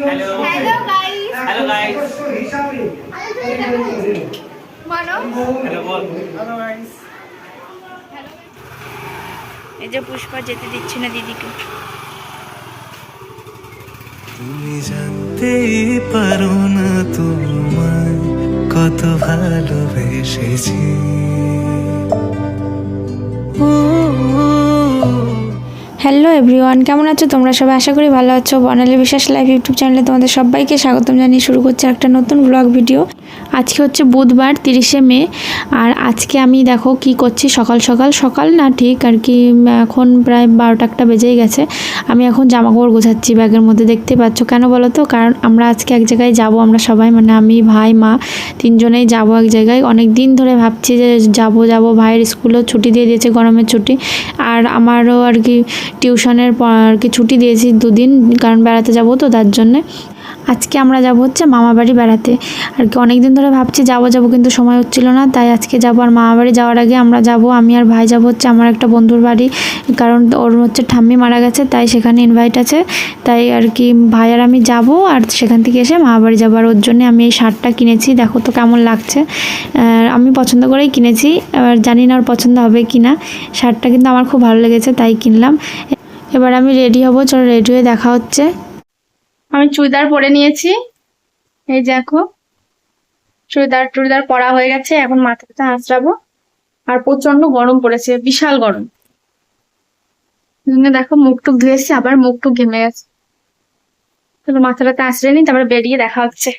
Hello hello guys hello guys মানো hello বল এই যে পুষ্পা যেতে দিচ্ছে না দিদিকে। তুমি জানতে পারো না তোমায় কত ভালোবেসেছি। হ্যালো এভরিওয়ান কেমন আছো? তোমরা সবাই আশা করি ভালো আছো। বর্ণালী বিশ্বাস লাইভ ইউটিউব চ্যানেলে তোমাদের সবাইকে স্বাগতম জানিয়ে শুরু করছি একটা নতুন ব্লগ ভিডিও আজকে হচ্ছে বুধবার, তিরিশে মে। আর আজকে আমি দেখো কি করছি সকাল সকাল। সকাল না ঠিক আর কি, এখন প্রায় বারোটা একটা বেজেই গেছে। আমি এখন জামা কাপড় গোছাচ্ছি ব্যাগের মধ্যে, দেখতে পাচ্ছ কেন বলো তো? কারণ আমরা আজকে এক জায়গায় যাব আমরা সবাই মানে আমি, ভাই, মা, তিনজনেই যাব এক জায়গায়। অনেক দিন ধরে ভাবছি যে যাব যাব। ভাইয়ের স্কুলও ছুটি দিয়ে দিয়েছে, গরমের ছুটি। আর আমারও আর কি টিউশনের কি ছুটি দিয়েছি দুদিন কারণ বেড়াতে যাব তো তার জন্যে। আজকে আমরা যাব হচ্ছে মামা বাড়ি বেড়াতে। আর কি অনেক দিন ধরে ভাবছি যাব যাব কিন্তু সময় হচ্ছিল না, তাই আজকে যাব আর মামা বাড়ি যাওয়ার আগে আমরা যাব, আমি আর ভাই যাব হচ্ছে আমার একটা বন্ধুর বাড়ি, কারণ ওর হচ্ছে ঠাম্মি মারা গেছে, তাই সেখানে ইনভাইট আছে। তাই আর কি ভাই আর আমি যাব, আর সেখান থেকে এসে মামা বাড়ি যাব, আর ওর জন্য আমি এই শার্টটা কিনেছি, দেখো তো কেমন লাগছে। আমি পছন্দ করেই কিনেছি, এবার জানি না ওর পছন্দ হবে কি না শার্টটা কিন্তু আমার খুব ভালো লেগেছে, তাই কিনলাম। এবার আমি রেডি হব, চলো রেডি হয়ে দেখা হচ্ছে। আমি চুড়িদার পরে নিয়েছি। এই দেখো। চুড়িদার, টুড়িদার পরা হয়ে গেছে। এখন মাথাটা আঁচড়াবো আর প্রচণ্ড গরম পড়েছে, বিশাল গরম। দেখো মুখ টুক ধুয়েছি আবার মুখ টুক ঘেমে গেছে। মাথাটাতে আঁচড়ে নি তারপরে বেরিয়ে দেখা হচ্ছে।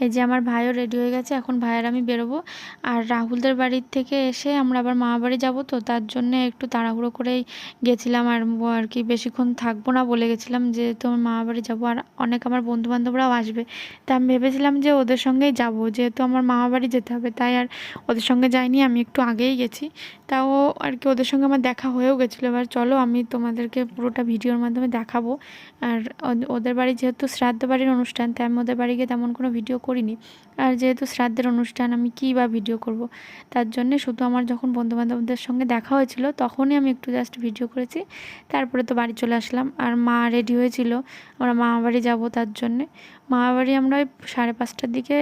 এই যে আমার ভাইও রেডি হয়ে গেছে, এখন ভাইয়ের আমি বেরোবো। আর রাহুলদের বাড়ির থেকে এসে আমরা আবার মামা বাড়ি যাব তো, তার জন্য একটু তাড়াহুড়ো করেই গেছিলাম আর আর কি বেশিক্ষণ থাকব না বলে গেছিলাম যেহেতু আমার মামা বাড়ি যাব আর অনেক আমার বন্ধু বান্ধবরাও আসবে। তা আমি ভেবেছিলাম যে ওদের সঙ্গেই যাব, যেহেতু আমার মামা বাড়ি যেতে হবে, তাই আর ওদের সঙ্গে যাইনি, আমি একটু আগেই গেছি। তাও আর কি ওদের সঙ্গে আমার দেখা হয়েও গেছিল, এবার চলো আমি তোমাদেরকে পুরোটা ভিডিওর মাধ্যমে দেখাবো। আর ওদ- ওদের বাড়ি যেহেতু শ্রাদ্ধ বাড়ির অনুষ্ঠান, তাই আমি ওদের বাড়ি গিয়ে তেমন কোনো ভিডিও করিনি। আর যেহেতু শ্রাদ্ধের অনুষ্ঠান, আমি কী বা ভিডিও করব? তার জন্যে শুধু আমার যখন বন্ধুবান্ধবদের সঙ্গে দেখা হয়েছিল, তখনই আমি একটু জাস্ট ভিডিও করেছি। তারপরে তো বাড়ি চলে আসলাম। আর মা রেডি হয়েছিল। আমরা মামা বাড়ি যাব তার জন্যে। মামা বাড়ি আমরা ওই সাড়ে পাঁচটার দিকে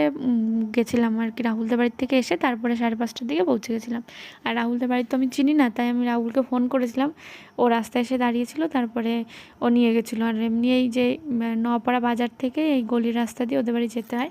গেছিলাম আর কি। রাহুলদের বাড়ির থেকে এসে তারপরে সাড়ে পাঁচটার দিকে পৌঁছে গেছিলাম। আর রাহুলদের বাড়ি তো আমি চিনি না, তাই আমি রাহুলকে ফোন করেছিলাম। ও রাস্তায় এসে দাঁড়িয়েছিল, তারপরে ও নিয়ে গেছিল। আর এমনি এই যে নপাড়া বাজার থেকে এই গলির রাস্তা দিয়ে ওদের বাড়ি যেতে হয়।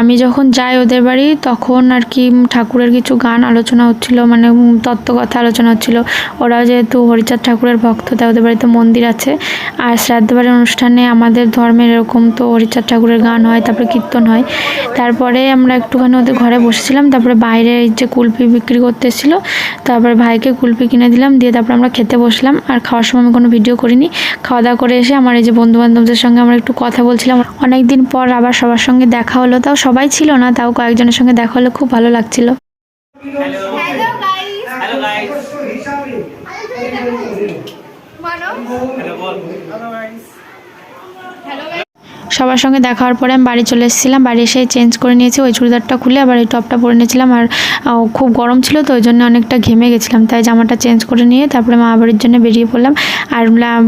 আমি যখন যাই ওদের বাড়ি, তখন আর কি ঠাকুরের কিছু গান আলোচনা হচ্ছিল মানে তত্ত্বকথা আলোচনা হচ্ছিল। ওরা যেহেতু হরিচাঁদ ঠাকুরের ভক্ত, তাই ওদের বাড়িতে মন্দির আছে। আর শ্রাদ্ধ বাড়ির অনুষ্ঠানে আমাদের ধর্মের এরকম তো হরিচাঁদ ঠাকুরের গান হয়, তারপরে কীর্তন হয়। তারপরে আমরা একটুখানি ওদের ঘরে বসেছিলাম, তারপরে বাইরে যে কুলপি বিক্রি করতে এসেছিল, তারপরে ভাইকে কুলপি কিনে দিলাম, দিয়ে তারপরে আমরা খেতে বসলাম। আর খাওয়ার সময় আমি কোনো ভিডিও করিনি। খাওয়া দাওয়া করে এসে আমার এই যে বন্ধু বান্ধবদের সঙ্গে আমরা একটু কথা বলছিলাম। অনেক দিন পর আবার সবার সঙ্গে দেখা হলো তাও সবাই ছিল না তাও কয়েকজনের সঙ্গে দেখা হলে খুব ভালো লাগছিল। হ্যালো মানো সবার সঙ্গে দেখা হওয়ার পরে আমি বাড়ি চলে এসেছিলাম। বাড়ি এসে চেঞ্জ করে নিয়েছি। ওই চুড়িদারটা খুলে আবার এই টপটা পরে নিয়েছিলাম। আর খুব গরম ছিল তো ওই জন্য অনেকটা ঘেমে গেছিলাম। তাই জামাটা চেঞ্জ করে নিয়ে তারপরে মা বাড়ির জন্য বেরিয়ে পড়লাম। আর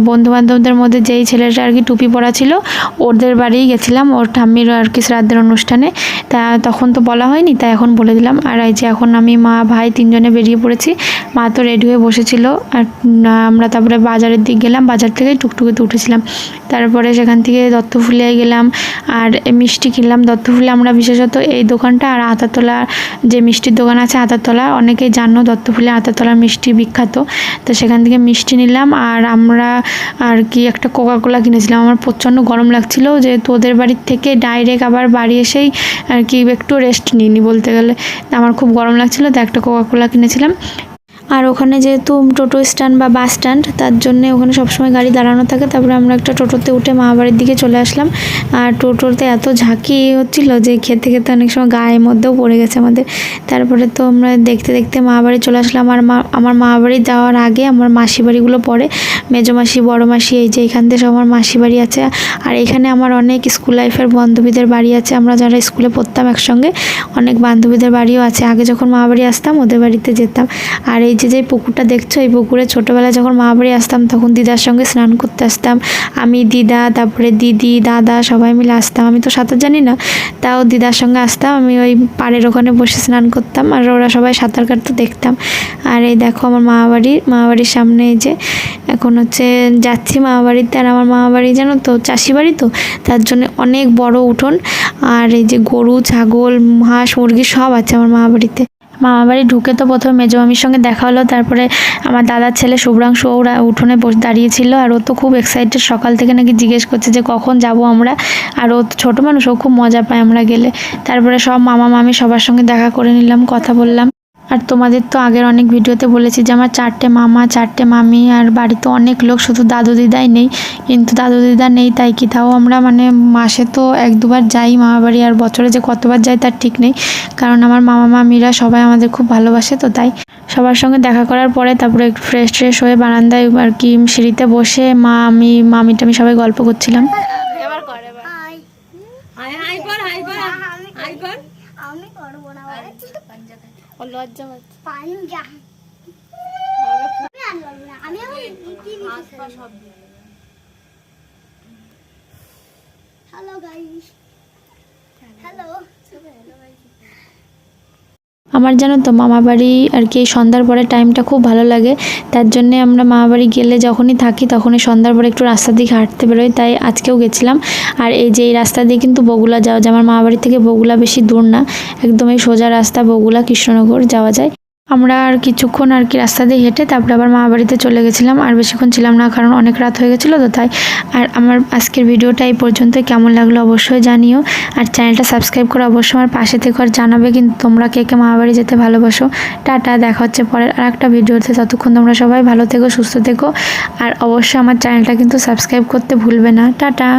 বন্ধু বান্ধবদের মধ্যে যেই ছেলেটা আর কি টুপি পরা ছিল, ওদের বাড়িই গেছিলাম। ওর ঠাম্মির আর কি শ্রাদ্ধের অনুষ্ঠানে। তা তখন তো বলা হয়নি, তাই এখন বলে দিলাম। আর এই যে এখন আমি মা, ভাই তিনজনে বেরিয়ে পড়েছি। মা তো রেডি হয়ে বসেছিল। আর, আমরা তারপরে বাজারের দিক গেলাম। বাজার থেকে টুকটুকিতে উঠেছিলাম। তারপরে সেখান থেকে দত্ত দত্তফুলিয়ায় গেলাম আর মিষ্টি কিনলাম, দত্তফুলে আমরা বিশেষত এই দোকানটা আর আতাতলা যে মিষ্টির দোকান আছে আতাতলা, অনেকেই জানো দত্তফুলে আতাতলার মিষ্টি বিখ্যাত। তো সেখান থেকে মিষ্টি নিলাম আর আমরা আর কি একটা কোকা কোলা কিনেছিলাম। আমার প্রচণ্ড গরম লাগছিল যে তোদের বাড়ির থেকে ডাইরেক্ট আবার বাড়ি এসেই আর কি একটু রেস্ট নিইনি বলতে গেলে। আমার খুব গরম লাগছিল, তো একটা কোকা কোলা কিনেছিলাম। আর ওখানে যেহেতু টোটো স্ট্যান্ড বা বাস স্ট্যান্ড, তার জন্য ওখানে সবসময় গাড়ি দাঁড়ানো থাকে। তারপরে আমরা একটা টোটোতে উঠে মা বাড়ির দিকে চলে আসলাম। আর টোটোতে এত ঝাঁকি হচ্ছিল যে খেতে খেতে অনেক সময় গায়ের মধ্যেও পড়ে গেছে আমাদের। তারপরে তো আমরা দেখতে দেখতে মা বাড়ি চলে আসলাম। আর মা, আমার মা বাড়ি যাওয়ার আগে আমার মাসি বাড়িগুলো পড়ে। মেজো মাসি, বড় মাসি, এই যে এখান থেকে আমার মাসি বাড়ি আছে। আর এখানে আমার অনেক স্কুল লাইফের বান্ধবীদের বাড়ি আছে। আমরা যারা স্কুলে পড়তাম একসঙ্গে, অনেক বান্ধবীদের বাড়িও আছে। আগে যখন মা বাড়ি আসতাম, ওদের বাড়িতে যেতাম। আর এই যে যে পুকুরটা দেখছ, এই পুকুরে ছোটোবেলায় যখন মা বাড়ি আসতাম, তখন দিদার সঙ্গে স্নান করতে আসতাম। আমি দিদা, তারপরে দিদি, দাদা সবাই মিলে আসতাম। আমি তো সাঁতার জানি না, তাও দিদার সঙ্গে আসতাম। আমি ওই পাড়ের ওখানে বসে স্নান করতাম আর ওরা সবাই সাঁতার কাটতে দেখতাম। আর এই দেখো আমার মা বাড়ি, মা বাড়ির সামনে এই যে, এখন হচ্ছে যাচ্ছি মা বাড়িতে। আর আমার মা বাড়ি জানো তো, চাষি বাড়ি তো, তার জন্য অনেক বড় উঠোন। আর এই যে গরু, ছাগল, হাঁস, মুরগি সব আছে আমার মা বাড়িতে। মামা বাড়ি ঢুকে তো প্রথমে মেজো মামির সঙ্গে দেখা হলো, তারপরে আমার দাদার ছেলে শুভ্রাংশু ওরা উঠোনে বসে, দাঁড়িয়েছিল, আর ও তো খুব এক্সাইটেড সকাল থেকে নাকি জিজ্ঞেস করছে যে কখন যাব আমরা, আর ও ছোটো মানুষ, ও খুব মজা পায় আমরা গেলে। তারপরে সব মামা, মামি সবার সঙ্গে দেখা করে নিলাম, কথা বললাম। আর তোমাদের তো আগের অনেক ভিডিওতে বলেছি যে আমার চারটে মামা চারটে মামি আর বাড়িতে অনেক লোক শুধু দাদু দিদাই নেই। কিন্তু দাদু দিদা নেই তাই কি? তাও আমরা মানে মাসে তো এক দুবার যাই মামা বাড়ি আর বছরে যে কতবার যাই তার ঠিক নেই। কারণ আমার মামা মামিরা সবাই আমাদের খুব ভালোবাসে তো তাই। সবার সঙ্গে দেখা করার পরে তারপরে একটু ফ্রেশ ট্রেশ হয়ে বারান্দায় আর কি সিঁড়িতে বসে মা আমি মামি টামি সবাই গল্প করছিলাম আমি করব না বাবা, কিন্তু লজ্জা পাঞ্জা। আমি আর hello guys hello. Hello guys hello আমার জানো তো মামাবাড়ি আর কি সন্ধ্যার পরে টাইমটা খুব ভালো লাগে। তার জন্যে আমরা মামাবাড়ি গেলে যখনই থাকি তখনই সন্ধ্যার পরে একটু রাস্তা দিকে হাঁটতে বেরোই, তাই আজকেও গেছিলাম। আর এই যে এই রাস্তা দিয়ে কিন্তু বগুলা যাওয়া যায়, আমার মামাবাড়ি থেকে বগুলা বেশি দূর না একদমই সোজা রাস্তা বগুলা কৃষ্ণনগর যাওয়া যায়। আমরা আর কিছুক্ষণ আর কি রাস্তা দিয়ে হেঁটে তারপরে আবার মামা বাড়িতে চলে গেছিলাম। আর বেশিক্ষণ ছিলাম না, কারণ অনেক রাত হয়ে গেছিল তো তাই। আর আমার আজকের ভিডিওটা এই পর্যন্ত, কেমন লাগল অবশ্যই জানিও। আর চ্যানেলটা সাবস্ক্রাইব করে অবশ্যই আমার পাশে থেকে আর জানাবে কিন্তু তোমরা কে কে মামা বাড়ি যেতে ভালোবাসো। টাটা, দেখা হচ্ছে পরের আর একটা ভিডিওতে। ততক্ষণ তোমরা সবাই ভালো থেকো, সুস্থ থেকো। আর অবশ্যই আমার চ্যানেলটা কিন্তু সাবস্ক্রাইব করতে ভুলবে না। টাটা।